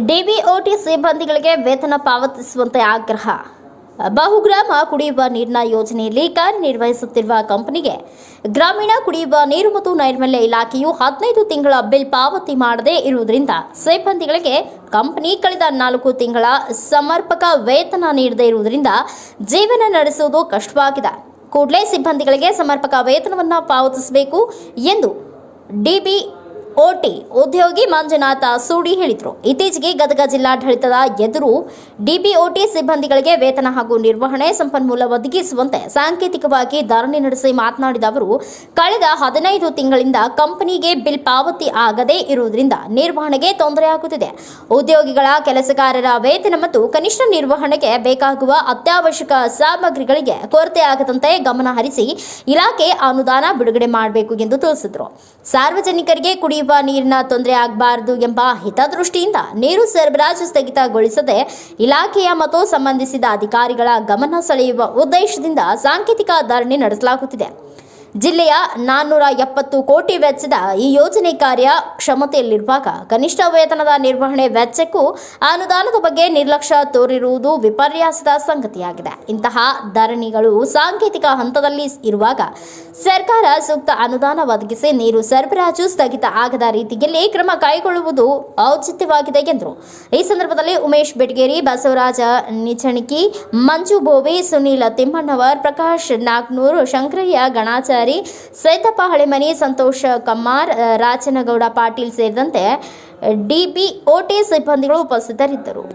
ಡಿಬಿಒಟಿ ಸಿಬ್ಬಂದಿಗಳಿಗೆ ವೇತನ ಪಾವತಿಸುವಂತೆ ಆಗ್ರಹ. ಬಹುಗ್ರಾಮ ಕುಡಿಯುವ ನೀರಿನ ಯೋಜನೆಯಲ್ಲಿ ಕಾರ್ಯನಿರ್ವಹಿಸುತ್ತಿರುವ ಕಂಪನಿಗೆ ಗ್ರಾಮೀಣ ಕುಡಿಯುವ ನೀರು ಮತ್ತು ನೈರ್ಮಲ್ಯ ಇಲಾಖೆಯು ಹದಿನೈದು ತಿಂಗಳ ಬಿಲ್ ಪಾವತಿ ಮಾಡದೇ ಇರುವುದರಿಂದ ಸಿಬ್ಬಂದಿಗಳಿಗೆ ಕಂಪನಿ ಕಳೆದ ನಾಲ್ಕು ತಿಂಗಳ ಸಮರ್ಪಕ ವೇತನ ನೀಡದೇ ಇರುವುದರಿಂದ ಜೀವನ ನಡೆಸುವುದು ಕಷ್ಟವಾಗಿದೆ. ಕೂಡಲೇ ಸಿಬ್ಬಂದಿಗಳಿಗೆ ಸಮರ್ಪಕ ವೇತನವನ್ನು ಪಾವತಿಸಬೇಕು ಎಂದು ಡಿಬಿ ಓಟಿ ಉದ್ಯೋಗಿ ಮಂಜುನಾಥ ಸೂಡಿ ಹೇಳಿದರು. ಇತ್ತೀಚೆಗೆ ಗದಗ ಜಿಲ್ಲಾಡಳಿತದ ಎದುರು ಡಿಬಿಒಟಿ ಸಿಬ್ಬಂದಿಗಳಿಗೆ ವೇತನ ಹಾಗೂ ನಿರ್ವಹಣೆ ಸಂಪನ್ಮೂಲ ಒದಗಿಸುವಂತೆ ಸಾಂಕೇತಿಕವಾಗಿ ಧರಣಿ ನಡೆಸಿ ಮಾತನಾಡಿದ ಅವರು, ಕಳೆದ ಹದಿನೈದು ತಿಂಗಳಿಂದ ಕಂಪನಿಗೆ ಬಿಲ್ ಪಾವತಿ ಆಗದೇ ಇರುವುದರಿಂದ ನಿರ್ವಹಣೆಗೆ ತೊಂದರೆಯಾಗುತ್ತಿದೆ. ಉದ್ಯೋಗಿಗಳ ಕೆಲಸಗಾರರ ವೇತನ ಮತ್ತು ಕನಿಷ್ಠ ನಿರ್ವಹಣೆಗೆ ಬೇಕಾಗುವ ಅತ್ಯವಶ್ಯಕ ಸಾಮಗ್ರಿಗಳಿಗೆ ಕೊರತೆಯಾಗದಂತೆ ಗಮನ ಹರಿಸಿ ಇಲಾಖೆ ಅನುದಾನ ಬಿಡುಗಡೆ ಮಾಡಬೇಕು ಎಂದು ತಿಳಿಸಿದರು. ಸಾರ್ವಜನಿಕರಿಗೆ ಕುಡಿಯುವ ನೀರಿನ ತೊಂದರೆ ಆಗಬಾರದು ಎಂಬ ಹಿತದೃಷ್ಟಿಯಿಂದ ನೀರು ಸರಬರಾಜು ಸ್ಥಗಿತಗೊಳಿಸದೆ ಇಲಾಖೆಯ ಮತ್ತು ಸಂಬಂಧಿಸಿದ ಅಧಿಕಾರಿಗಳ ಗಮನ ಸೆಳೆಯುವ ಉದ್ದೇಶದಿಂದ ಸಾಂಕೇತಿಕ ಧರಣಿ ನಡೆಸಲಾಗುತ್ತಿದೆ. ಜಿಲ್ಲೆಯ ನಾನ್ನೂರ ಎಪ್ಪತ್ತು ಕೋಟಿ ವೆಚ್ಚದ ಈ ಯೋಜನೆ ಕಾರ್ಯ ಕ್ಷಮತೆಯಲ್ಲಿರುವಾಗ ಕನಿಷ್ಠ ವೇತನದ ನಿರ್ವಹಣೆ ವೆಚ್ಚಕ್ಕೂ ಅನುದಾನದ ಬಗ್ಗೆ ನಿರ್ಲಕ್ಷ್ಯ ತೋರಿರುವುದು ವಿಪರ್ಯಾಸದ ಸಂಗತಿಯಾಗಿದೆ. ಇಂತಹ ಧರಣಿಗಳು ಸಾಂಕೇತಿಕ ಹಂತದಲ್ಲಿ ಇರುವಾಗ ಸರ್ಕಾರ ಸೂಕ್ತ ಅನುದಾನ ಒದಗಿಸಿ ನೀರು ಸರಬರಾಜು ಸ್ಥಗಿತ ಆಗದ ರೀತಿಯಲ್ಲಿ ಕ್ರಮ ಕೈಗೊಳ್ಳುವುದು ಔಚಿತ್ಯವಾಗಿದೆ ಎಂದರು ಈ ಸಂದರ್ಭದಲ್ಲಿ ಉಮೇಶ್ ಬೆಟಗೇರಿ, ಬಸವರಾಜ ನಿಚಣಿಕಿ, ಮಂಜು ಬೋವಿ ಸುನೀಲ ತಿಮ್ಮಣ್ಣವರ್, ಪ್ರಕಾಶ್ ನಾಗ್ನೂರು, ಶಂಕರಯ್ಯ ಗಣಾಚಾರಿ ಸೈತಪ್ಪ ಹಳೆಮನಿ ಸಂತೋಷ ಕಮ್ಮಾರ್ ರಾಚನಗೌಡ ಪಾಟೀಲ್ ಸೇರಿದಂತೆ ಡಿಬಿಒಟಿ ಸಿಬ್ಬಂದಿಗಳು ಉಪಸ್ಥಿತರಿದ್ದರು.